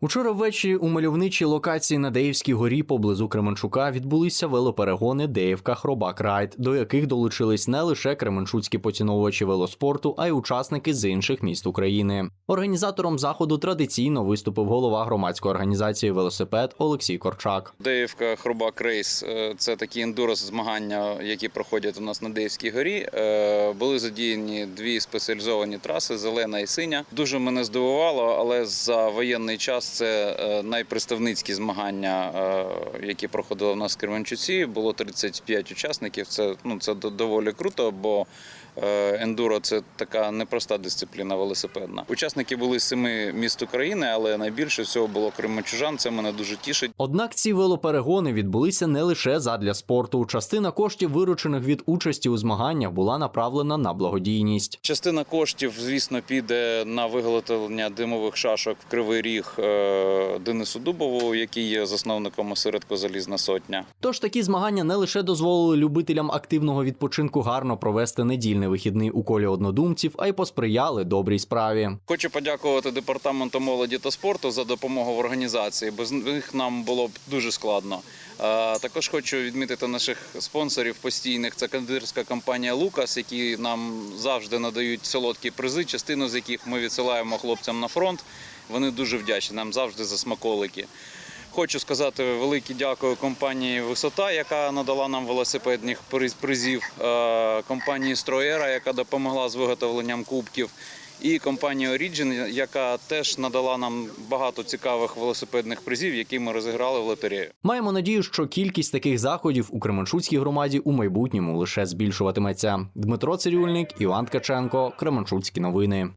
Учора ввечері у мальовничій локації на Деївській горі поблизу Кременчука відбулися велоперегони Деївка Хробак Райд, до яких долучились не лише кременчуцькі поціновувачі велоспорту, а й учасники з інших міст України. Організатором заходу традиційно виступив голова громадської організації Велосипед Олексій Корчак. Деївка Хробак Рейс е, це такі ендурос змагання, які проходять у нас на Деївській горі. Е, Були задіяні дві спеціалізовані траси зелена і синя. Дуже мене здивувало, але за воєнний час це е, найпредставницькі змагання, е, які проходили у нас в Кременчуці. Було 35 учасників. Це ну це до- доволі круто, бо е, ендуро це така непроста дисципліна велосипедна. Учасники були з семи міст України, але найбільше всього було кременчужан. Це мене дуже тішить. Однак ці велоперегони відбулися не лише задля спорту. Частина коштів, виручених від участі у змаганнях, була направлена на благодійність. Частина коштів, звісно, піде на виготовлення димових шашок в Кривий Ріг Денису Дубову, який є засновником осередку Залізна сотня. Тож такі змагання не лише дозволили любителям активного відпочинку гарно провести недільний вихідний у колі однодумців, а й посприяли добрій справі. Хочу подякувати департаменту молоді та спорту за допомогу в організації. Без них нам було б дуже складно. Е, Також хочу відмітити наших спонсорів постійних. Це кондитерська компанія Лукас, які нам завжди надають солодкі призи, частину з яких ми відсилаємо хлопцям на фронт. Вони дуже вдячні нам завжди за смаколики. Хочу сказати велике дякую компанії Висота, яка надала нам велосипедних приз- призів, е, компанії Строєра, яка допомогла з виготовленням кубків, і компанії Origin, яка теж надала нам багато цікавих велосипедних призів, які ми розіграли в лотерею. Маємо надію, що кількість таких заходів у Кременчуцькій громаді у майбутньому лише збільшуватиметься. Дмитро Цирюльник, Іван Ткаченко, Кременчуцькі новини.